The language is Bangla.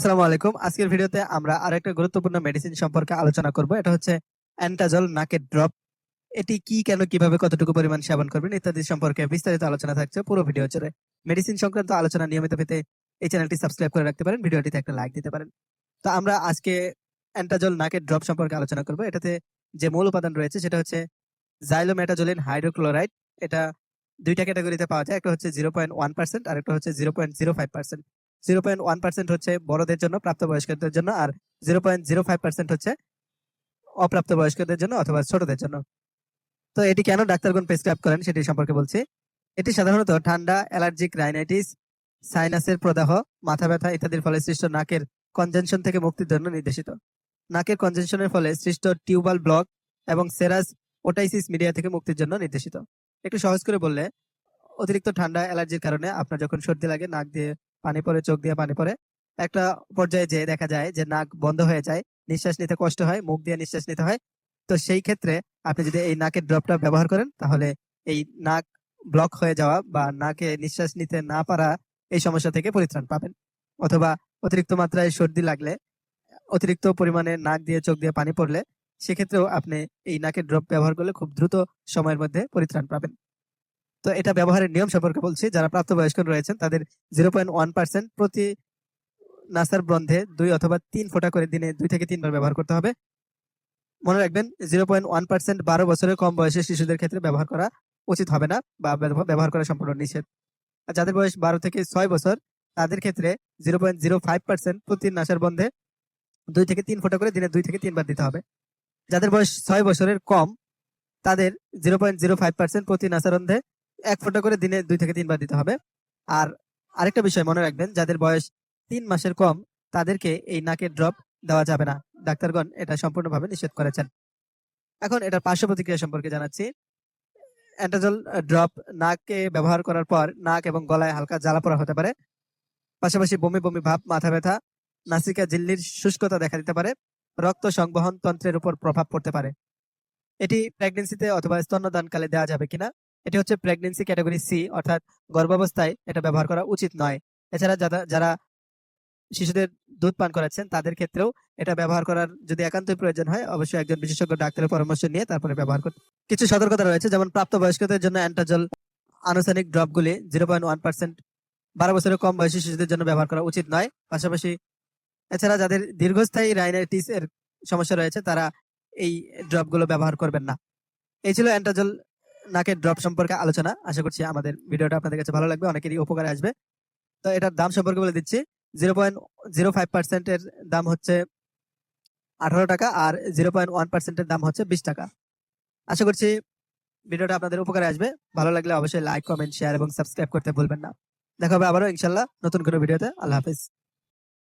আসসালামু আলাইকুম। আজকের ভিডিওতে আমরা আরেকটা গুরুত্বপূর্ণ মেডিসিন সম্পর্কে আলোচনা করব। এটা হচ্ছে অ্যান্টাজল নাকের ড্রপ এটি কি, কেন, কীভাবে, কতটুকু পরিমাণ সেবন করবেন ইত্যাদি সম্পর্কে বিস্তারিত আলোচনা থাকছে পুরো ভিডিও জুড়ে। মেডিসিন সংক্রান্ত আলোচনা নিয়মিত পেতে এই চ্যানেলটি সাবস্ক্রাইব করে রাখতে পারেন, ভিডিওটিতে একটা লাইক দিতে পারেন। তো আমরা আজকে অ্যান্টাজল নাকের ড্রপ সম্পর্কে আলোচনা করব। এটাতে যে মূল উপাদান রয়েছে সেটা হচ্ছে জাইলোমেটাজোলিন হাইড্রোক্লোরাইড এটা দুইটা ক্যাটাগরিতে পাওয়া যায়। একটা হচ্ছে জিরো পয়েন্ট ওয়ান পার্সেন্ট আর একটা হচ্ছে zero point zero five percent zero point one percent হচ্ছে বড়দের জন্য প্রাপ্তবয়স্কদের জন্য আর zero point zero five percent হচ্ছে অপ্রাপ্তবয়স্কদের জন্য অথবা ছোটদের জন্য। তো এটি কেন ডাক্তারগণ প্রেসক্রাইব করেন সেটি সম্পর্কে বলছি। এটি সাধারণত ঠান্ডা অ্যালার্জিক রাইনাইটিস সাইনাসের প্রদাহ, মাথা ব্যথা ইত্যাদির ফলে সৃষ্ট নাকের কনজেনশন থেকে মুক্তির জন্য নির্দেশিত। নাকের কনজেনশনের ফলে সৃষ্ট টিউবাল ব্লক এবং সেরাস ওটাইসিস মিডিয়া থেকে মুক্তির জন্য নির্দেশিত। একটু সহজ করে বললে, অতিরিক্ত ঠান্ডা অ্যালার্জির কারণে আপনার যখন সর্দি লাগে, নাক দিয়ে পানি পড়ে, চোখ দিয়ে পানি পড়ে। একটা পর্যায়ে যে দেখা যায় যে নাক বন্ধ হয়ে যায়, নিঃশ্বাস নিতে কষ্ট হয়, মুখ দিয়ে নিঃশ্বাস নিতে হয়। তো সেই ক্ষেত্রে আপনি যদি এই নাকের ড্রপটা ব্যবহার করেন, তাহলে এই নাক ব্লক হয়ে যাওয়া বা নাকে নিঃশ্বাস নিতে না পারা এই সমস্যা থেকে পরিত্রাণ পাবেন। অথবা অতিরিক্ত মাত্রায় সর্দি লাগলে, অতিরিক্ত পরিমাণে নাক দিয়ে, চোখ দিয়ে পানি পড়লে, সেক্ষেত্রেও আপনি এই নাকের ড্রপ ব্যবহার করলে খুব দ্রুত সময়ের মধ্যে পরিত্রাণ পাবেন। তো এটা ব্যবহারের নিয়ম সম্পর্কে বলছি। যারা প্রাপ্তবয়স্ক রয়েছেন, তাদের জিরো পয়েন্ট ওয়ান পার্সেন্ট প্রতি নাসার বন্ধে দুই অথবা তিন ফোঁটা করে দিনে দুই থেকে তিনবার ব্যবহার করতে হবে। মনে রাখবেন জিরো পয়েন্ট ওয়ান পার্সেন্ট বারো বছরের কম বয়সের শিশুদের ক্ষেত্রে ব্যবহার করা উচিত হবে না বা ব্যবহার করা সম্পূর্ণ নিষেধ। যাদের বয়স বারো থেকে ছয় বছর, তাদের ক্ষেত্রে zero point zero five percent প্রতি নাসার বন্ধে দুই থেকে তিন ফোঁটা করে দিনে দুই থেকে তিনবার দিতে হবে। যাদের বয়স ছয় বছরের কম, তাদের zero point zero five percent প্রতি নাসার বন্ধে এক ফোঁটা করে দিনে দুই থেকে তিনবার দিতে হবে। আর আরেকটা বিষয় মনে রাখবেন, যাদের বয়স তিন মাসের কম, তাদেরকে এই নাকের ড্রপ দেওয়া যাবে না। ডাক্তারগণ এটা সম্পূর্ণভাবে নিষেধ করেছেন। এখন এটার পার্শ্ব প্রতিক্রিয়া সম্পর্কে জানাচ্ছি। অ্যান্টাজল ড্রপ নাকে ব্যবহার করার পর নাক এবং গলায় হালকা জ্বালা পড়া হতে পারে। পাশাপাশি বমি বমি, ভাব, মাথা ব্যথা, নাসিকা, ঝিল্লির শুষ্কতা দেখা দিতে পারে। রক্ত সংবহন তন্ত্রের উপর প্রভাব পড়তে পারে। এটি প্রেগনেন্সিতে অথবা স্তন্যদানকালে দেওয়া যাবে কিনা এটি হচ্ছে প্রেগনেন্সি ক্যাটাগরি সি অর্থাৎ গর্ভাবস্থায় এটা ব্যবহার করা উচিত নয়। এছাড়া যারা যারা শিশুদের দুধ পান করাচ্ছেন, তাদের ক্ষেত্রেও এটা ব্যবহার করার যদি একান্তই প্রয়োজন হয়, অবশ্যই একজন বিশেষজ্ঞ ডাক্তারের পরামর্শ নিয়ে তারপরে ব্যবহার করতে। কিছু সতর্কতা রয়েছে, যেমন প্রাপ্তবয়স্কদের জন্য অ্যান্টাজল আনুষ্ঠানিক ড্রপগুলি জিরো পয়েন্ট ওয়ান পার্সেন্ট বারো বছরের কম বয়সী শিশুদের জন্য ব্যবহার করা উচিত নয়। পাশাপাশি এছাড়া যাদের দীর্ঘস্থায়ী রাইনাইটিস এর সমস্যা রয়েছে, তারা এই ড্রপগুলো ব্যবহার করবেন না। এই ছিল অ্যান্টাজল নাকের ড্রপ সম্পর্কে আলোচনা। আশা করছি আমাদের ভিডিওটা আপনাদের কাছে ভালো লাগবে, অনেকেরই উপকারে আসবে। তো এটার দাম সম্পর্কে বলে দিচ্ছি জিরো পয়েন্ট জিরো ফাইভ পার্সেন্টের দাম হচ্ছে আঠারো টাকা আর জিরো পয়েন্ট ওয়ান পার্সেন্টের দাম হচ্ছে বিশ টাকা। আশা করছি ভিডিওটা আপনাদের উপকারে আসবে। ভালো লাগলে অবশ্যই লাইক কমেন্ট শেয়ার এবং সাবস্ক্রাইব করতে ভুলবেন না। দেখা হবে আবারও, ইনশাল্লাহ নতুন কোনো ভিডিওতে। আল্লাহ হাফিজ।